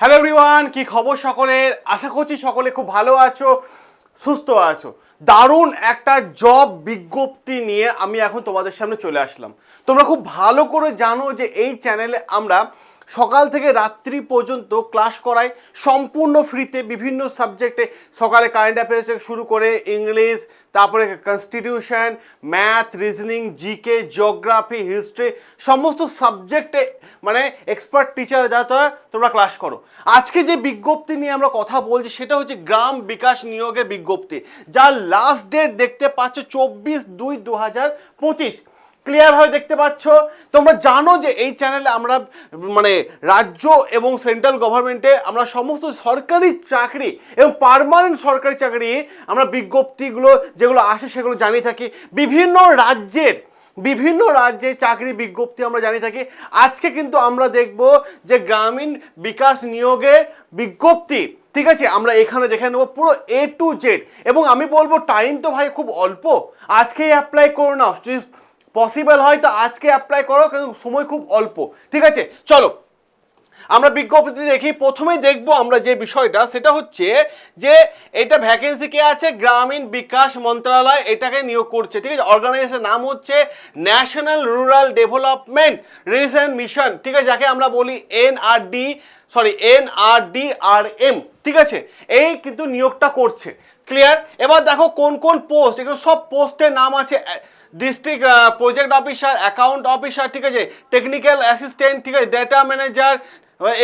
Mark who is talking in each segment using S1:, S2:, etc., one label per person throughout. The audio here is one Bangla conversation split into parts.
S1: হ্যালো এভরিওয়ান কি খবর সকলের? আশা করছি সকলে খুব ভালো আছো, সুস্থ আছো। দারুণ একটা জব বিজ্ঞপ্তি নিয়ে আমি এখন তোমাদের সামনে চলে আসলাম। তোমরা খুব ভালো করে জানো যে এই চ্যানেলে আমরা সকাল থেকে রাত্রি পর্যন্ত ক্লাস করায়, সম্পূর্ণ ফ্রিতে বিভিন্ন সাবজেক্টে। সকালে কারেন্ট অ্যাফেয়ার্স থেকে শুরু করে ইংলিশ তারপরে constitution math reasoning GK geography history সমস্ত সাবজেক্টে মানে এক্সপার্ট টিচার যাতে তোমরা ক্লাস করো। আজকে যে বিজ্ঞপ্তি নিয়ে আমরা কথা বলছি, সেটা হচ্ছে গ্রাম বিকাশ নিয়োগের বিজ্ঞপ্তি, যার লাস্ট ডেট দেখতে পাচ্ছ চব্বিশ দুই দু হাজার পঁচিশ। ক্লিয়ার হয়ে দেখতে পাচ্ছ। তোমরা জানো যে এই চ্যানেলে আমরা মানে রাজ্য এবং সেন্ট্রাল গভর্নমেন্টে আমরা সমস্ত সরকারি চাকরি এবং পার্মানেন্ট সরকারি চাকরি আমরা বিজ্ঞপ্তিগুলো, যেগুলো আসে সেগুলো জানিয়ে থাকি। বিভিন্ন রাজ্যের, বিভিন্ন রাজ্যে চাকরি বিজ্ঞপ্তি আমরা জানিয়ে থাকি। আজকে কিন্তু আমরা দেখব যে গ্রামীণ বিকাশ নিয়োগের বিজ্ঞপ্তি। ঠিক আছে? আমরা এখানে দেখে নেব পুরো এ টু জেড এবং আমি বলব টাইম তো ভাই খুব অল্প। আজকেই অ্যাপ্লাই করো না পসিবল হয় তো আজকে অ্যাপ্লাই করো কিন্তু সময় খুব অল্প। ঠিক আছে? চলো, আমরা বিজ্ঞপ্তি দেখি। প্রথমেই দেখব আমরা যে বিষয়টা, সেটা হচ্ছে যে এটা ভ্যাকেন্সি কে আছে? গ্রামীণ বিকাশ মন্ত্রণালয়, এটাকে নিয়োগ করছে। ঠিক আছে? অর্গানাইজেশন নাম হচ্ছে national rural development recent mission ঠিক আছে? যাকে আমরা বলি এনআরডি সরি এনআরডিআরএম ঠিক আছে? এই কিন্তু নিয়োগটা করছে। ক্লিয়ার এবার দেখো কোন কোন পোস্ট এগুলো সব পোস্টের নাম আছে district project officer account officer ঠিক আছে? টেকনিক্যাল অ্যাসিস্ট্যান্ট ঠিক আছে? ডেটা ম্যানেজার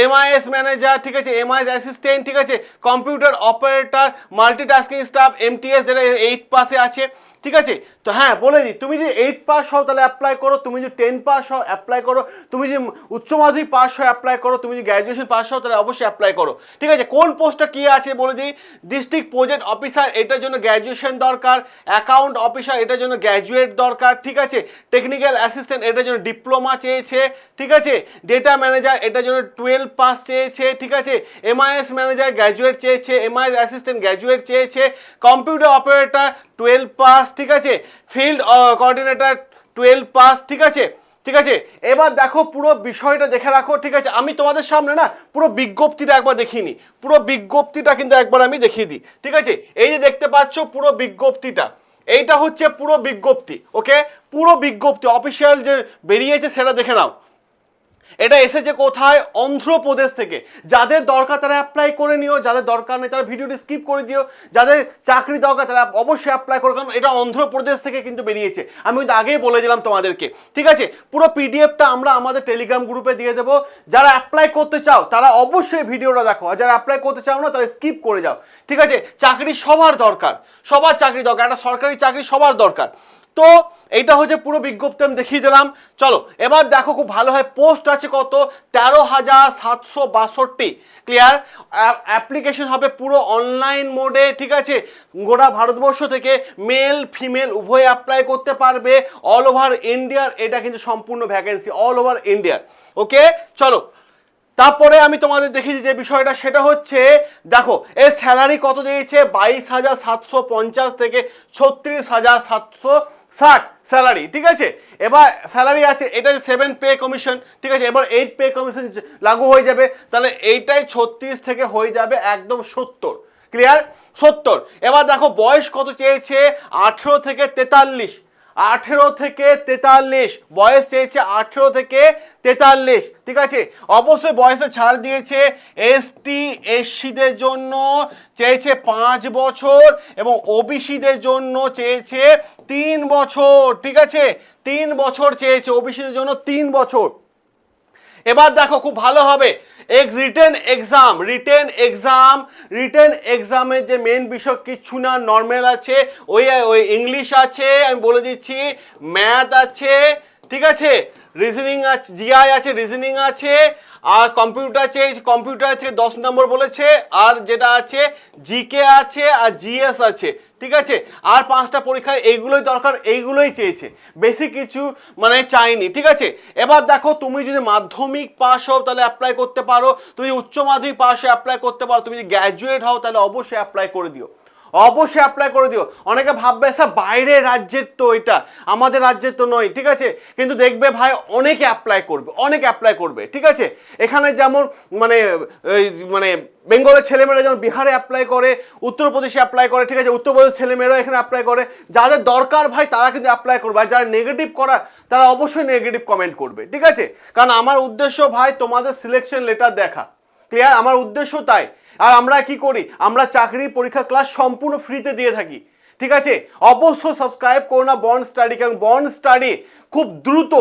S1: এমআইএস ম্যানেজার ঠিক আছে? এমআইএস অ্যাসিস্ট্যান্ট ঠিক আছে? Computer operator multitasking staff MTS যেটা এইট পাসে আছে, ঠিক আছে? তো হ্যাঁ বলে দিই, তুমি যদি এইট পাস হও তাহলে অ্যাপ্লাই করো, তুমি যদি টেন পাস হও অ্যাপ্লাই করো, তুমি যদি উচ্চ মাধ্যমিক পাস হও অ্যাপ্লাই করো, তুমি যদি গ্র্যাজুয়েশন পাস হও তাহলে অবশ্যই অ্যাপ্লাই করো। ঠিক আছে, কোন পোস্টটা কী আছে বলে দিই ডিস্ট্রিক্ট প্রজেক্ট অফিসার এটার জন্য গ্র্যাজুয়েশন দরকার অ্যাকাউন্ট অফিসার এটার জন্য গ্র্যাজুয়েট দরকার, ঠিক আছে? টেকনিক্যাল অ্যাসিস্ট্যান্ট এটার জন্য ডিপ্লোমা চেয়েছে, ঠিক আছে? ডেটা ম্যানেজার এটার জন্য টুয়েলভ পাস চেয়েছে, ঠিক আছে? এমআইএস ম্যানেজার গ্র্যাজুয়েট চেয়েছে এমআইএস অ্যাসিস্ট্যান্ট গ্র্যাজুয়েট চেয়েছে কম্পিউটার অপারেটর টুয়েলভ পাস ঠিক আছে? ফিল্ড কোঅর্ডিনেটর টুয়েলভ পাস ঠিক আছে? ঠিক আছে? এবার দেখো পুরো বিষয়টা দেখে রাখো, ঠিক আছে? আমি তোমাদের সামনে না পুরো বিজ্ঞপ্তিটা একবার দেখিনি। পুরো বিজ্ঞপ্তিটা কিন্তু একবার আমি দেখিয়ে দিই, ঠিক আছে? এই যে দেখতে পাচ্ছ পুরো বিজ্ঞপ্তিটা, এইটা হচ্ছে পুরো বিজ্ঞপ্তি ওকে পুরো বিজ্ঞপ্তি অফিসিয়াল যে বেরিয়েছে সেটা দেখে নাও। এটা এসেছে কোথায়? অন্ধ্রপ্রদেশ থেকে। যাদের দরকার তারা অ্যাপ্লাই করে নিও, যাদের দরকার নেই তারা ভিডিওটি স্কিপ করে দিও। যাদের চাকরি দরকার তারা অবশ্যই অ্যাপ্লাই করো, কারণ এটা অন্ধ্রপ্রদেশ থেকে কিন্তু বেরিয়েছে। আমি কিন্তু আগেই বলে দিলাম তোমাদেরকে। ঠিক আছে? পুরো পিডিএফটা আমরা আমাদের টেলিগ্রাম গ্রুপে দিয়ে দেবো। যারা অ্যাপ্লাই করতে চাও, তারা অবশ্যই ভিডিওটা দেখো। আর যারা অ্যাপ্লাই করতে চাও না, তারা স্কিপ করে যাও। ঠিক আছে? চাকরি সবার দরকার। সবার চাকরি দরকার। একটা সরকারি চাকরি সবার দরকার। তো এইটা হচ্ছে পুরো বিজ্ঞপ্তি, আমি দেখিয়ে দিলাম। চলো, এবার দেখো খুব ভালো হয়, পোস্ট আছে কত? তেরো হাজার সাতশো বাষট্টি। ক্লিয়ার অ্যাপ্লিকেশন হবে পুরো অনলাইন মোডে, ঠিক আছে? গোটা ভারতবর্ষ থেকে মেল, ফিমেল উভয় অ্যাপ্লাই করতে পারবে। অল ওভার ইন্ডিয়ার এটা কিন্তু সম্পূর্ণ ভ্যাকেন্সি অল ওভার ইন্ডিয়ার ওকে চলো তারপরে আমি তোমাদের দেখিয়েছি যে বিষয়টা, সেটা হচ্ছে, দেখো, এর স্যালারি কত দিয়েছে? বাইশ হাজার সাতশো পঞ্চাশ থেকে ছত্রিশ হাজার সাতশো ষাট স্যালারি ঠিক আছে? এবার স্যালারি আছে, এটা সেভেন পে কমিশন ঠিক আছে? এবার এইট পে কমিশন লাগু হয়ে যাবে, তাহলে এইটাই ছত্রিশ থেকে হয়ে যাবে একদম সত্তর ক্লিয়ার সত্তর। এবার দেখো, বয়স কত চেয়েছে? আঠেরো থেকে তেতাল্লিশ। আঠেরো থেকে তেতাল্লিশ, বয়স চেয়েছে আঠেরো থেকে তেতাল্লিশ, ঠিক আছে? অবশ্যই বয়সে ছাড় দিয়েছে এসটি এসসিদের জন্য চেয়েছে পাঁচ বছর এবং ওবিসিদের জন্য চেয়েছে তিন বছর, ঠিক আছে? তিন বছর চেয়েছে ওবিসিদের জন্য তিন বছর। এবার দেখো খুব ভালো হবে। X written exam written exam written এক্সামের যে মেন বিষয় কিচ্ছু না নর্মাল আছে, ওই ওই ইংলিশ আছে, আমি বলে দিচ্ছি ম্যাথ আছে, ঠিক আছে? রিজনিং আছে জিআই আছে রিজনিং আছে, আর কম্পিউটার আছে কম্পিউটার থেকে দশ নম্বর বলেছে, আর যেটা আছে জিকে আছে, আর জিএস আছে, ঠিক আছে? আর পাঁচটা পরীক্ষায় এইগুলোই দরকার, এইগুলোই চেয়েছে। বেশি কিছু মানে চাইনি, ঠিক আছে? এবার দেখো, তুমি যদি মাধ্যমিক পাস হও, তাহলে অ্যাপ্লাই করতে পারো। তুমি উচ্চ মাধ্যমিক পাস হয়ে অ্যাপ্লাই করতে পারো। তুমি যদি গ্র্যাজুয়েট হও, তাহলে অবশ্যই অ্যাপ্লাই করে দিও। অবশ্যই অ্যাপ্লাই করে দিও। অনেকে ভাববে, স্যার, বাইরের রাজ্যের তো এটা। আমাদের রাজ্যের তো নয়। ঠিক আছে? কিন্তু দেখবে ভাই, অনেকে অ্যাপ্লাই করবে, অনেকে অ্যাপ্লাই করবে, ঠিক আছে? এখানে যেমন মানে মানে বেঙ্গলের ছেলেমেয়েরা যেমন বিহারে অ্যাপ্লাই করে, উত্তরপ্রদেশে অ্যাপ্লাই করে, ঠিক আছে? উত্তরপ্রদেশের ছেলেমেয়েরাও এখানে অ্যাপ্লাই করে। যাদের দরকার ভাই, তারা কিন্তু অ্যাপ্লাই করবে। আর যারা নেগেটিভ করা, তারা অবশ্যই নেগেটিভ কমেন্ট করবে, ঠিক আছে? কারণ আমার উদ্দেশ্য ভাই, তোমাদের সিলেকশন লেটার দেখা। ক্লিয়ার আমার উদ্দেশ্য তাই। আর আমরা কি করি? আমরা চাকরি পরীক্ষা ক্লাস সম্পূর্ণ ফ্রিতে দিয়ে থাকি। ঠিক আছে? অবশ্যই সাবস্ক্রাইব করো না বন্ড স্টাডি কারণ বন্ড স্টাডি খুব দ্রুত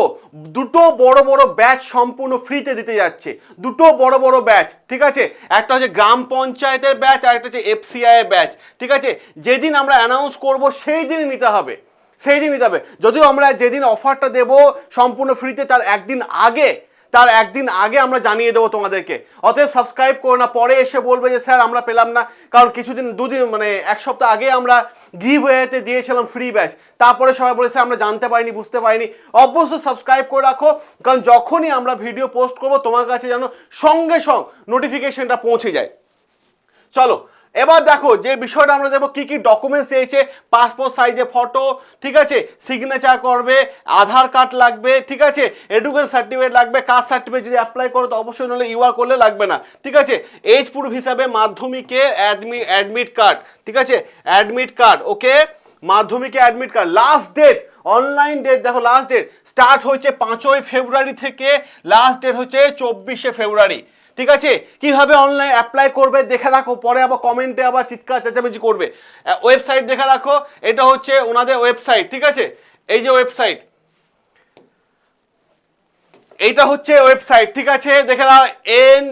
S1: দুটো বড় বড় ব্যাচ সম্পূর্ণ ফ্রিতে দিতে যাচ্ছে। দুটো বড় বড় ব্যাচ ঠিক আছে? একটা হচ্ছে গ্রাম পঞ্চায়েতের ব্যাচ আর একটা হচ্ছে এফসিআই এর ব্যাচ ঠিক আছে? যেদিন আমরা অ্যানাউন্স করব, সেই দিনই নিতে হবে। সেই দিন নিতে হবে। যদিও আমরা যেদিন অফারটা দেব সম্পূর্ণ ফ্রিতে তার একদিন আগে তার একদিন আগে আমরা জানিয়ে দেবো তোমাদেরকে। অতএব সাবস্ক্রাইব করো না, পরে এসে বলবে যে, স্যার, আমরা পেলাম না। কারণ কিছুদিন, দুদিন মানে এক সপ্তাহ আগে আমরা গিভ ওয়েতে দিয়েছিলাম ফ্রি ব্যাচ তারপরে সবাই বলেছে, আমরা জানতে পারিনি, বুঝতে পারিনি। অবশ্যই সাবস্ক্রাইব করে রাখো, কারণ যখনই আমরা ভিডিও পোস্ট করব, তোমার কাছে যেন সঙ্গে সঙ্গে নোটিফিকেশনটা পৌঁছে যায়। চলো এবার দেখো, যে বিষয়টা আমরা দেবো কি কি ডকুমেন্টস চেয়েছে পাসপোর্ট সাইজে ফটো ঠিক আছে? সিগনেচার করবে আধার কার্ড লাগবে, ঠিক আছে? এডুকেশন সার্টিফিকেট লাগবে কাস্ট সার্টিফিকেট যদি অ্যাপ্লাই করো, তো অবশ্যই নাহলে ইউআর করলে লাগবে না, ঠিক আছে? এজ প্রুফ হিসাবে মাধ্যমিকে অ্যাডমি অ্যাডমিট কার্ড ঠিক আছে? অ্যাডমিট কার্ড ওকে মাধ্যমিকে admit card last date online date দেখো লাস্ট ডেট স্টার্ট হয়েছে পাঁচই ফেব্রুয়ারি থেকে লাস্ট ডেট হচ্ছে চব্বিশে ফেব্রুয়ারি। ঠিক আছে? কীভাবে অনলাইন অ্যাপ্লাই করবে দেখে রাখো, পরে আবার কমেন্টে আবার চিৎকার, চেঁচামেচি করবে। ওয়েবসাইট দেখে রাখো, এটা হচ্ছে ওনাদের ওয়েবসাইট ঠিক আছে? এই যে ওয়েবসাইট এইটা হচ্ছে ওয়েবসাইট ঠিক আছে? দেখে নাও N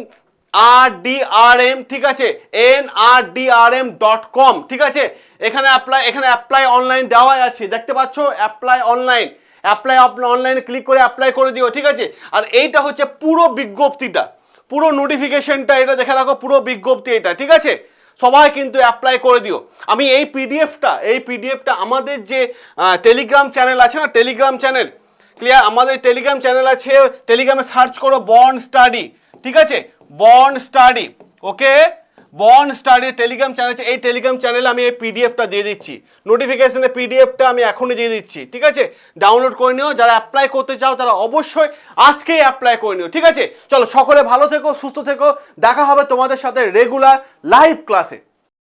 S1: R D R M ঠিক আছে? N R D R M dot com ঠিক আছে? এখানে অ্যাপ্লাই এখানে অ্যাপ্লাই অনলাইন দেওয়া আছে, দেখতে পাচ্ছ? অ্যাপ্লাই অনলাইন অ্যাপ্লাই অনলাইনে ক্লিক করে অ্যাপ্লাই করে দিও, ঠিক আছে? আর এইটা হচ্ছে পুরো বিজ্ঞপ্তিটা। পুরো নোটিফিকেশনটা এটা দেখে রাখো, পুরো বিজ্ঞপ্তি এটা, ঠিক আছে? সবাই কিন্তু অ্যাপ্লাই করে দিও। আমি এই পিডিএফটা এই পিডিএফটা আমাদের যে টেলিগ্রাম চ্যানেল আছে না টেলিগ্রাম চ্যানেল ক্লিয়ার আমাদের টেলিগ্রাম চ্যানেল আছে টেলিগ্রামে সার্চ করো বন্ড স্টাডি ঠিক আছে? Bond Study okay Bond Study Telegram channel আছে। এই টেলিগ্রাম চ্যানেলে আমি এই পিডিএফটা দিয়ে দিচ্ছি। নোটিফিকেশনে পিডিএফটা আমি এখনই দিয়ে দিচ্ছি। ঠিক আছে? ডাউনলোড করে নিও। যারা অ্যাপ্লাই করতে চাও, তারা অবশ্যই আজকেই অ্যাপ্লাই করে নিও। ঠিক আছে? চলো, সকলে ভালো থেকো, সুস্থ থেকো। দেখা হবে তোমাদের সাথে রেগুলার লাইভ ক্লাসে